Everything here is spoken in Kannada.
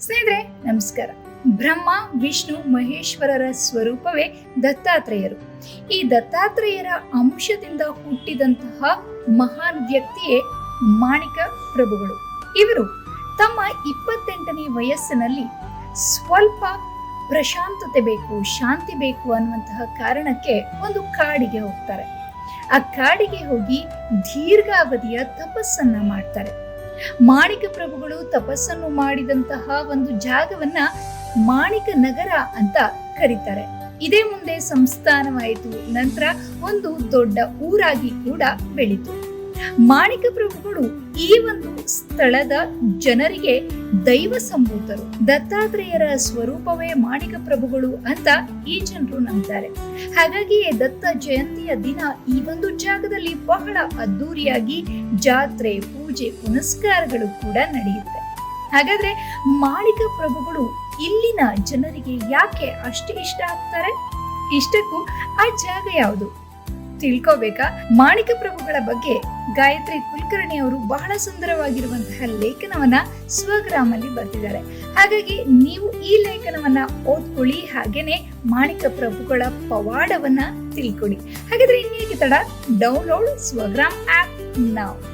ಸ್ನೇಹಿತರೆ, ನಮಸ್ಕಾರ. ಬ್ರಹ್ಮ, ವಿಷ್ಣು, ಮಹೇಶ್ವರರ ಸ್ವರೂಪವೇ ದತ್ತಾತ್ರೇಯರು. ಈ ದತ್ತಾತ್ರೇಯರ ಅಂಶದಿಂದ ಹುಟ್ಟಿದಂತಹ ಮಹಾನ್ ವ್ಯಕ್ತಿಯೇ ಮಾಣಿಕ ಪ್ರಭುಗಳು. ಇವರು ತಮ್ಮ ಇಪ್ಪತ್ತೆಂಟನೇ ವಯಸ್ಸಿನಲ್ಲಿ ಸ್ವಲ್ಪ ಪ್ರಶಾಂತತೆ ಬೇಕು, ಶಾಂತಿ ಬೇಕು ಅನ್ನುವಂತಹ ಕಾರಣಕ್ಕೆ ಒಂದು ಕಾಡಿಗೆ ಹೋಗ್ತಾರೆ. ಆ ಕಾಡಿಗೆ ಹೋಗಿ ದೀರ್ಘಾವಧಿಯ ತಪಸ್ಸನ್ನ ಮಾಡ್ತಾರೆ. ಮಾಣಿಕ ಪ್ರಭುಗಳು ತಪಸ್ಸನ್ನು ಮಾಡಿದಂತಹ ಒಂದು ಜಾಗವನ್ನ ಮಾಣಿಕ ನಗರ ಅಂತ ಕರೀತಾರೆ. ಇದೇ ಮುಂದೆ ಸಂಸ್ಥಾನವಾಯಿತು. ನಂತರ ಒಂದು ದೊಡ್ಡ ಊರಾಗಿ ಕೂಡ ಬೆಳೀತು. ಮಾಣಿಕ ಪ್ರಭುಗಳು ಈ ಒಂದು ಸ್ಥಳದ ಜನರಿಗೆ ದೈವ ಸಂಭೂತರು. ದತ್ತಾತ್ರೇಯರ ಸ್ವರೂಪವೇ ಮಾಣಿಕ ಪ್ರಭುಗಳು ಅಂತ ಈ ಜನರು ನಂಬ್ತಾರೆ. ಹಾಗಾಗಿಯೇ ದತ್ತ ಜಯಂತಿಯ ದಿನ ಈ ಒಂದು ಜಾಗದಲ್ಲಿ ಬಹಳ ಅದ್ದೂರಿಯಾಗಿ ಜಾತ್ರೆ ಪೂಜೆ ಪುನಸ್ಕಾರಗಳು ಕೂಡ ನಡೆಯುತ್ತೆ. ಹಾಗಾದ್ರೆ ಮಾಳಿಕ ಪ್ರಭುಗಳು ಇಲ್ಲಿನ ಜನರಿಗೆ ಯಾಕೆ ಅಷ್ಟು ಇಷ್ಟ ಆಗ್ತಾರೆ? ಇಷ್ಟಕ್ಕೂ ಆ ಜಾಗ ಯಾವುದು? ತಿಳ್ಕೋಬೇಕಾ? ಮಾಣಿಕ ಪ್ರಭುಗಳ ಬಗ್ಗೆ ಗಾಯತ್ರಿ ಕುಲಕರ್ಣಿ ಅವರು ಬಹಳ ಸುಂದರವಾಗಿರುವಂತಹ ಲೇಖನವನ್ನ ಸ್ವಗ್ರಾಮಲ್ಲಿ ಬರ್ತಿದ್ದಾರೆ ಹಾಗಾಗಿ ನೀವು ಈ ಲೇಖನವನ್ನ ಓದ್ಕೊಳ್ಳಿ, ಹಾಗೇನೆ ಮಾಣಿಕ ಪ್ರಭುಗಳ ಪವಾಡವನ್ನ ತಿಳ್ಕೊಳ್ಳಿ. ಹಾಗಾದ್ರೆ ಇನ್ನೇಕೆ ತಡ? ಡೌನ್ಲೋಡ್ ಸ್ವಗ್ರಾಮ್ ಆಪ್ ನಾವು